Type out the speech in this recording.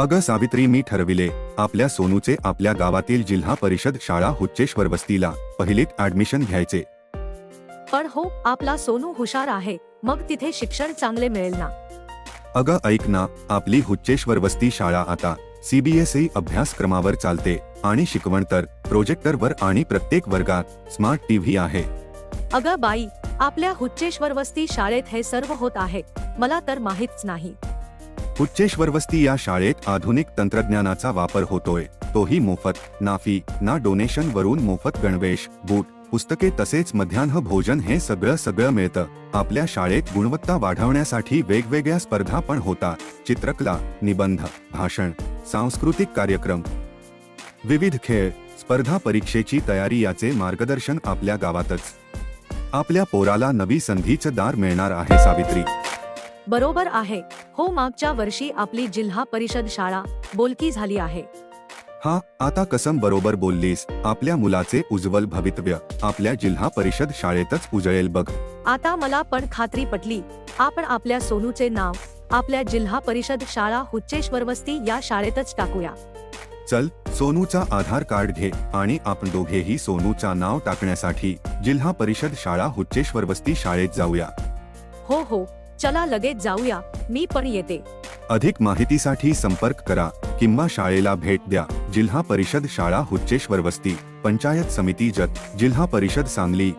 अगं सावित्री मी ठरविले आपल्या सोनूचे आपल्या गावातील जिल्हा परिषद शाळा हुच्चेश्वर वस्तीला पहिलीत ऍडमिशन घ्यायचे. पण हो आपला सोनू हुशार आहे मग तिथे शिक्षण चांगले मिळेल ना? अगं ऐक ना आपली हुच्चेश्वर वस्ती शाळा आता सीबीएसई अभ्यासक्रमावर चालते आणि शिकवण तर प्रोजेक्टरवर आणि प्रत्येक वर्गात स्मार्ट टीव्ही आहे. अगं बाई आपल्या हुच्चेश्वर वस्ती शाळेत हे सर्व होत आहे मला तर माहीतच नाही. उच्चेश्वर वस्ती या शाळेत आधुनिक तंत्रज्ञानाचा वापर होतोय. तोही मोफत नाफी ना डोनेशन वरून मोफत गणवेश बूट पुस्तके तसेच मध्यान्ह भोजन हे सगळं सगळं मिळतं. आपल्या शाळेत गुणवत्ता वाढवण्यासाठी वेगवेगळ्या स्पर्धा पण होतात. चित्रकला निबंध भाषण सांस्कृतिक कार्यक्रम. विविध खेळ स्पर्धा परीक्षेची तयारी याचे मार्गदर्शन आपल्या गावातच. आपल्या पोराला नवी संधीचं दार मिळणार आहे सावित्री. बरोबर आहे. हो मागच्या वर्षी आपली जिल्हा परिषद शाळा बोलकी झाली आहे. हा आता कसम बरोबर बोललीस. आपल्या मुलाचे उज्ज्वल भवितव्य आपल्या जिल्हा परिषद शाळेतच उजळेल बघ. आता मला पण खात्री पटली. आपण आपल्या सोनूचे नाव आपल्या जिल्हा परिषद शाळा हुच्चेश्वर वस्ती या शाळेतच टाकूया. चल सोनूचा आधार कार्ड घे आणि आपण दोघेही सोनूचा नाव टाकण्यासाठी जिल्हा परिषद शाळा हुच्चेश्वर वस्ती शाळेत जाऊया. हो हो. चला लगेच जाऊया मी पण येते. अधिक माहितीसाठी संपर्क करा किंवा शाळेला भेट द्या. जिल्हा परिषद शाळा हुच्चेश्वर वस्ती पंचायत समिती जत जिल्हा परिषद सांगली.